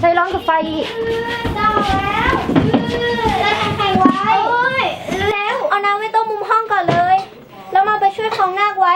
เจ้าแล้วได้แข่งไว้ แล้วเอาน้ำไว้ต้มมุมห้องก่อนเลย แล้วมาไปช่วยของนาคไว้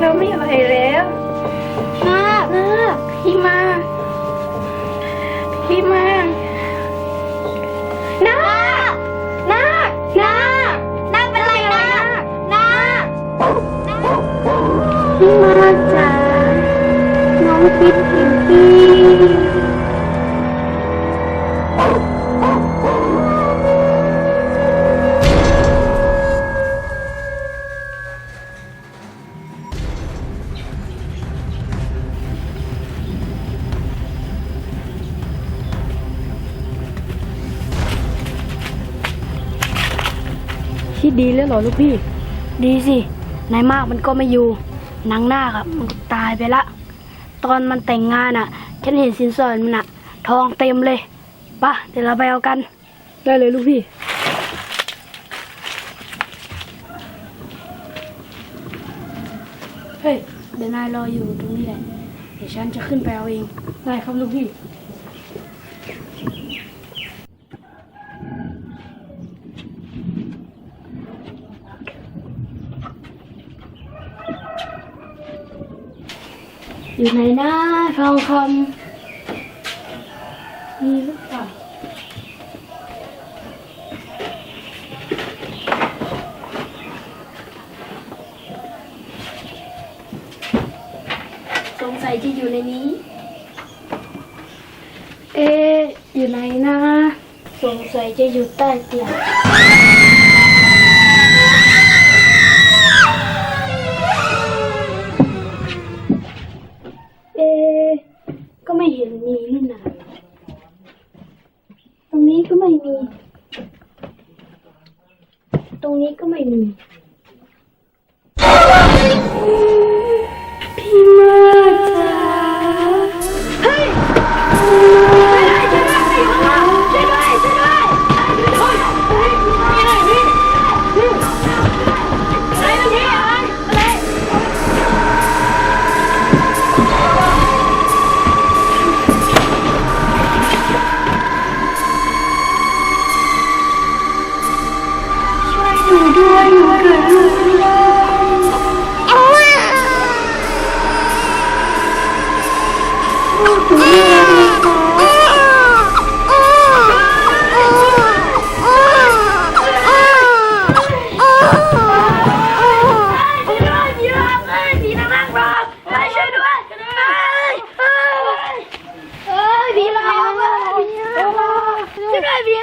เราไม่อะไรแล้วหน้านาคพี่มา พี่มานา คิดดีแล้วเหรอลูกพี่ ดีสิ นายมากมันก็ไม่อยู่นางนาคอะมันก็ตายไปละ ตอนมันแต่งงานอะฉันเห็นสินสอดมันอะทองเต็มเลยปะเดี๋ยวเราไปเอากัน ได้เลยลูกพี่ เฮ้ย เดี๋ยวนายรออยู่ตรงนี้แหละ เดี๋ยวฉันจะขึ้นไปเอาเอง ได้ครับลูกพี่ อยู่ไหนนะทองคำมีหรือเปล่าสงสัยจะอยู่ในนี้ เอ๊ะอยู่ไหนนะ สงสัยจะอยู่ใต้เตียง นี้ก็ไม่มี ตรงนี้ก็ไม่มี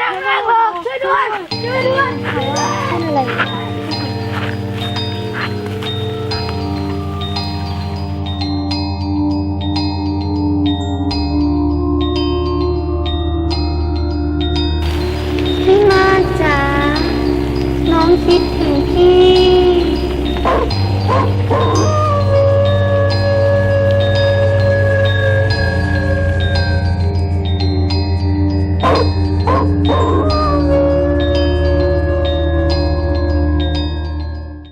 ช่วยด้วยช่วยด้วยเป็นอะไร